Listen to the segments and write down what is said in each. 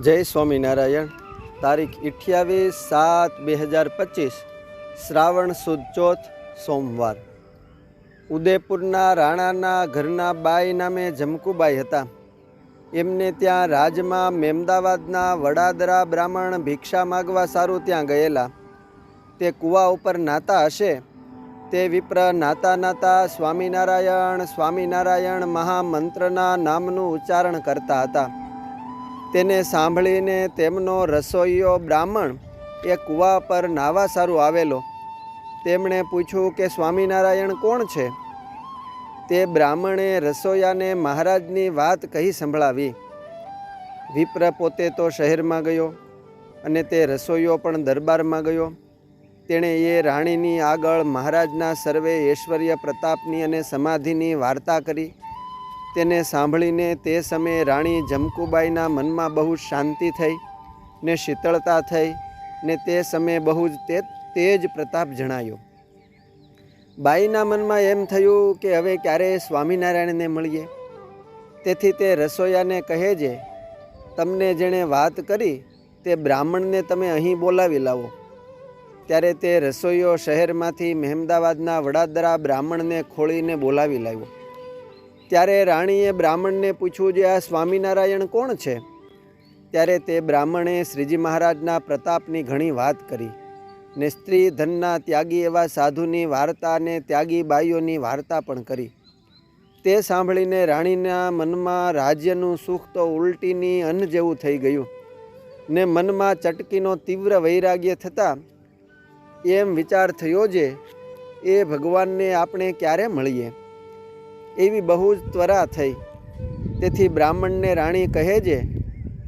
જય સ્વામિનારાયણ. તારીખ અઠ્યાવીસ સાત બે હજાર પચીસ, શ્રાવણ સુદ ચોથ, સોમવાર. ઉદયપુરના રાણાના ઘરના બાઈ નામે જમકુબાઈ હતા. એમને ત્યાં રાજમાં મેમદાવાદના વડાદરા બ્રાહ્મણ ભિક્ષા માગવા સારું ત્યાં ગયેલા. તે કૂવા ઉપર નાતા હશે. તે વિપ્ર નાતા નાતા સ્વામિનારાયણ સ્વામિનારાયણ મહામંત્રના નામનું ઉચ્ચારણ કરતા હતા. તેને સાંભળીને તેમનો રસોઈયો બ્રાહ્મણ એ કૂવા પર નાવા સારું આવેલો. તેમણે પૂછ્યું કે, સ્વામિનારાયણ કોણ છે? તે બ્રાહ્મણે રસોઈયાને મહારાજની વાત કહી સંભળાવી. વિપ્ર પોતે તો શહેરમાં ગયો અને તે રસોઈયો પણ દરબારમાં ગયો. તેણે એ રાણીની આગળ મહારાજના સર્વે ઐશ્વર્ય પ્રતાપની અને સમાધિની વાર્તા કરી. તેને સાંભળીને તે સમયે રાણી જમકુબાઈના મનમાં બહુ શાંતિ થઈ ને શીતળતા થઈ ને તે સમયે બહુ જ તે તેજ પ્રતાપ જણાયો. બાઈના મનમાં એમ થયું કે હવે ક્યારે સ્વામિનારાયણને મળીએ. તેથી તે રસોઈયાને કહે છે, તમને જેણે વાત કરી તે બ્રાહ્મણને તમે અહીં બોલાવી લાવો. ત્યારે તે રસોઈયો શહેરમાંથી મહેમદાવાદના વડાદરા બ્રાહ્મણને ખોળીને બોલાવી લાવ્યો. ત્યારે રાણીએ બ્રાહ્મણને પૂછ્યું જે આ સ્વામિનારાયણ કોણ છે? ત્યારે તે બ્રાહ્મણે શ્રીજી મહારાજના પ્રતાપની ઘણી વાત કરી. ને સ્ત્રી ધનના ત્યાગી એવા સાધુની વાર્તા અને ત્યાગી બાઈઓની વાર્તા પણ કરી. તે સાંભળીને રાણીના મનમાં રાજ્યનું સુખ તો ઉલટીની અન્ન જેવું થઈ ગયું. ને મનમાં ચટકીનો તીવ્ર વૈરાગ્ય થતાં એમ વિચાર થયો જે, એ ભગવાનને આપણે ક્યારે મળીએ? એવી બહુ જ ત્વરા થઈ. તેથી બ્રાહ્મણને રાણી કહે છે,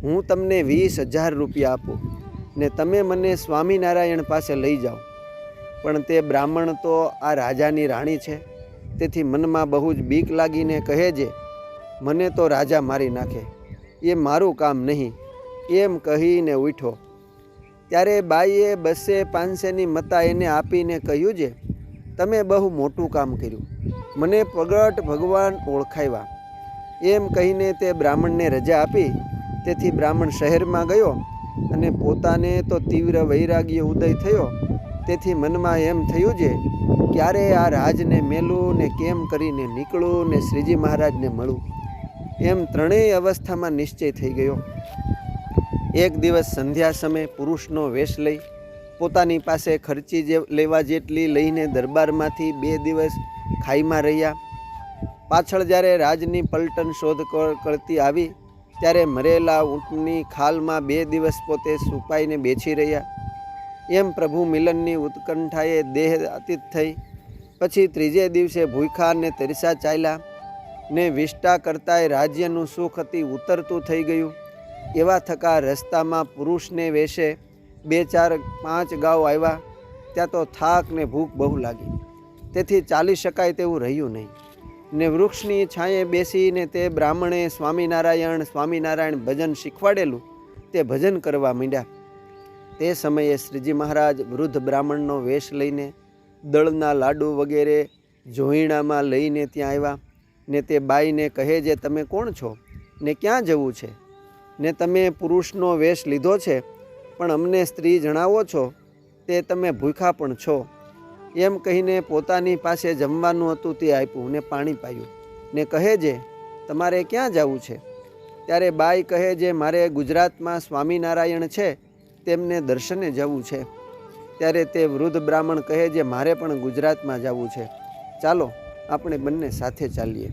હું તમને વીસ હજાર રૂપિયા આપું ને તમે મને સ્વામિનારાયણ પાસે લઈ જાઓ. પણ તે બ્રાહ્મણ તો આ રાજાની રાણી છે. તેથી મનમાં બહુ જ બીક લાગીને કહે છે, મને તો રાજા મારી નાખે. એ મારું કામ નહીં. એમ કહીને ઉઠો ત્યારે બાઈએ બસે પાંચસેની મતા એને આપીને કહ્યું છે તમે બહુ મોટું કામ કર્યું. મને પ્રગટ ભગવાન ઓળખાવ્યા એમ કહીને તે બ્રાહ્મણને રજા આપી, તેથી બ્રાહ્મણ શહેરમાં ગયો અને પોતાને તો તીવ્ર વૈરાગ્ય ઉદય થયો. તેથી મનમાં એમ થયું છે, ક્યારે આ રાજને મેલું ને કેમ કરીને નીકળું ને શ્રીજી મહારાજને મળું? એમ ત્રણેય અવસ્થામાં નિશ્ચય થઈ ગયો. એક દિવસ સંધ્યા સમયે પુરુષનો વેશ લઈ પોતાની પાસે ખર્ચી જે લેવા જેટલી લઈને દરબારમાંથી બે દિવસ ખાઈમાં રહ્યા. પાછળ જ્યારે રાજની પલટન શોધ કરતી આવી, ત્યારે મરેલા ઊંટની ખાલમાં બે દિવસ પોતે સુપાઈને બેસી રહ્યા. એમ પ્રભુ મિલનની ઉત્કંઠાએ દેહ અતીત થઈ. પછી ત્રીજે દિવસે ભૂખા અને તરસા ચાલ્યા ને વિષ્ટા કરતાંય રાજ્યનું સુખ અતિ ઉતરતું થઈ ગયું. એવા થકા રસ્તામાં પુરુષને વેશે બે, ચાર, પાંચ ગાઉ આવ્યા, ત્યાં તો થાક ને ભૂખ બહુ લાગી. તેથી ચાલી શકાય તેવું રહ્યું નહીં. ને વૃક્ષની છાંયે બેસીને તે બ્રાહ્મણે સ્વામિનારાયણ સ્વામિનારાયણ ભજન શીખવાડેલું, તે ભજન કરવા માંડ્યા. તે સમયે શ્રીજી મહારાજ વૃદ્ધ બ્રાહ્મણનો વેશ લઈને દળના લાડુ વગેરે જોઈણામાં લઈને ત્યાં આવ્યા. ને તે બાઈને કહે, જે તમે કોણ છો? ને ક્યાં જવું છે? ને તમે પુરુષનો વેશ લીધો છે? પણ અમને સ્ત્રી જણાવો છો, તે તમે ભૂખા પણ છો. એમ કહીને પોતાની પાસે જમવાનું હતું તે આપ્યું ને પાણી પાયું ને કહે જે, તમારે ક્યાં જવું છે? ત્યારે બાઈ કહે જે, મારે ગુજરાતમાં સ્વામિનારાયણ છે, તેમને દર્શને જવું છે. ત્યારે તે વૃદ્ધ બ્રાહ્મણ કહે જે, મારે પણ ગુજરાતમાં જવું છે. ચાલો, આપણે બંને સાથે ચાલીએ.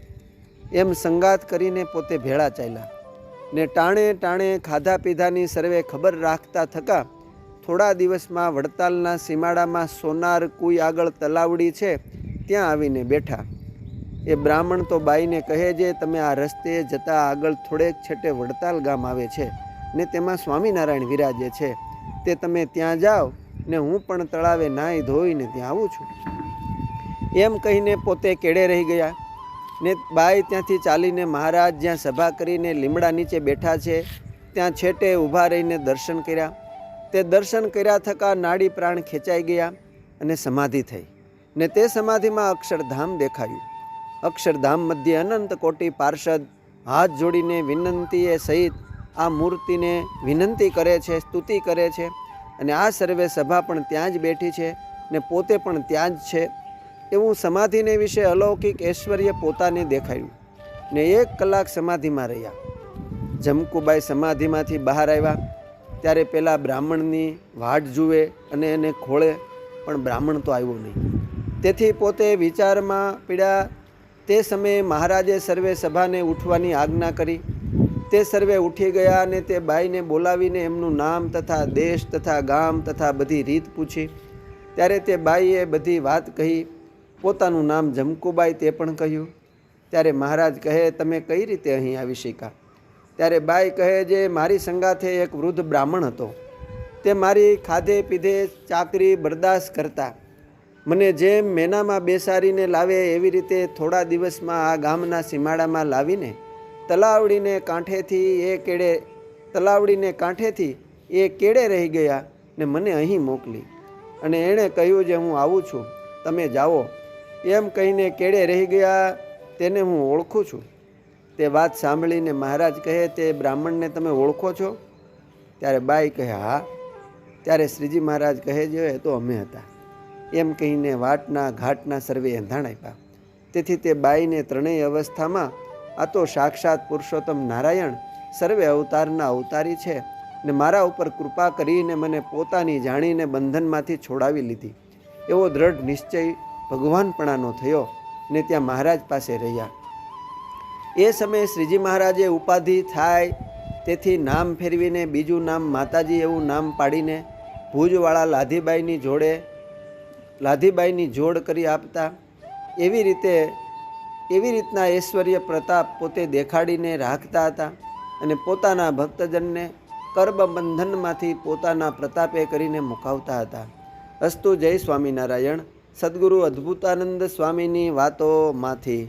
એમ સંગાત કરીને પોતે ભેળા ચાલ્યા. ને ટાણે ટાણે ખાધા પીધાની સર્વે ખબર રાખતા થકા થોડા દિવસમાં વડતાલના સીમાડામાં સોનાર કુઈ આગળ તલાવડી છે, ત્યાં આવીને બેઠા. એ બ્રાહ્મણ તો બાઈને કહે છે, તમે આ રસ્તે જતા આગળ થોડેક છેટે વડતાલ ગામ આવે છે ને તેમાં સ્વામિનારાયણ વિરાજે છે. તે તમે ત્યાં જાઓ ને હું પણ તળાવે નાહી ધોઈને ત્યાં આવું છું. એમ કહીને પોતે કેડે રહી ગયા. ને બાઈ ત્યાંથી ચાલીને મહારાજ જ્યાં સભા કરીને લીમડા નીચે બેઠા છે, ત્યાં છેટે ઊભા રહીને દર્શન કર્યા. તે દર્શન કર્યા થકા નાડી પ્રાણ ખેંચાઈ ગયા અને સમાધિ થઈ. ને તે સમાધિમાં અક્ષરધામ દેખાયું. અક્ષરધામ મધ્ય અનંત કોટી પાર્ષદ હાથ જોડીને વિનંતીએ સહિત આ મૂર્તિને વિનંતી કરે છે, સ્તુતિ કરે છે અને આ સર્વે સભા પણ ત્યાં જ બેઠી છે ને પોતે પણ ત્યાં જ છે. એવું સમાધિને વિશે અલૌકિક ઐશ્વર્ય પોતાને દેખાયું ને એક કલાક સમાધિમાં રહ્યા. જમકુબાઈ સમાધિમાંથી બહાર આવ્યા. ત્યારે પેલા બ્રાહ્મણની વાટ જુએ અને એને ખોળે, પણ બ્રાહ્મણ તો આવ્યો નહીં. તેથી પોતે વિચારમાં પીડ્યા તે સમયે મહારાજે સર્વે સભાને ઉઠવાની આજ્ઞા કરી. તે સર્વે ઉઠી ગયા અને તે બાઈને બોલાવીને એમનું નામ તથા દેશ તથા ગામ તથા બધી રીત પૂછી. ત્યારે તે બાઈએ બધી વાત કહી પોતાનું નામ જમકુબાઈ તે પણ કહ્યું. ત્યારે મહારાજ કહે, તમે કઈ રીતે અહીં આવી શીખા ત્યારે બાઈ કહે, જે મારી સંગાથે એક વૃદ્ધ બ્રાહ્મણ હતો. તે મારી ખાધે પીધે ચાકરી બરદાસ્ત કરતા. મને જેમ મેનામાં બેસાડીને લાવે, એવી રીતે થોડા દિવસમાં આ ગામના સીમાડામાં લાવીને તલાવડીને કાંઠેથી એ કેડે, તલાવડીને કાંઠેથી એ કેડે રહી ગયા ને મને અહીં મોકલી. અને એણે કહ્યું, જે હું આવું છું, તમે જાઓ. એમ કહીને કેડે રહી ગયા, તેને હું ઓળખું છું. તે વાત સાંભળીને મહારાજ કહે, તે બ્રાહ્મણને તમે ઓળખો છો? ત્યારે બાઈ કહે, હા. ત્યારે શ્રીજી મહારાજ કહે, જો એ તો અમે હતા. એમ કહીને વાટના ઘાટના સર્વે એંધાણ આપ્યા. તેથી તે બાઈને ત્રણેય અવસ્થામાં, આ તો સાક્ષાત પુરુષોત્તમ નારાયણ, સર્વે અવતારના અવતારી છે ને મારા ઉપર કૃપા કરીને મને પોતાની જાણીને બંધનમાંથી છોડાવી લીધી. એવો દ્રઢ નિશ્ચય ભગવાનપણાનો થયો ને ત્યાં મહારાજ પાસે રહ્યા. એ સમયે શ્રીજી મહારાજે ઉપાધિ થાય તેથી નામ ફેરવીને બીજું નામ માતાજી એવું નામ પાડીને ભુજવાળા લાધીબાઈની જોડે લાધીબાઈની જોડ કરી આપતા. એવી રીતે, એવી રીતના ઐશ્વર્ય પ્રતાપ પોતે દેખાડીને રાખતા હતા અને પોતાના ભક્તજનને કર્મબંધનમાંથી પોતાના પ્રતાપે કરીને મુકાવતા હતા. અસ્તુ જય સ્વામિનારાયણ. સદગુરુ અદ્ભુતાનંદ સ્વામીની વાતોમાંથી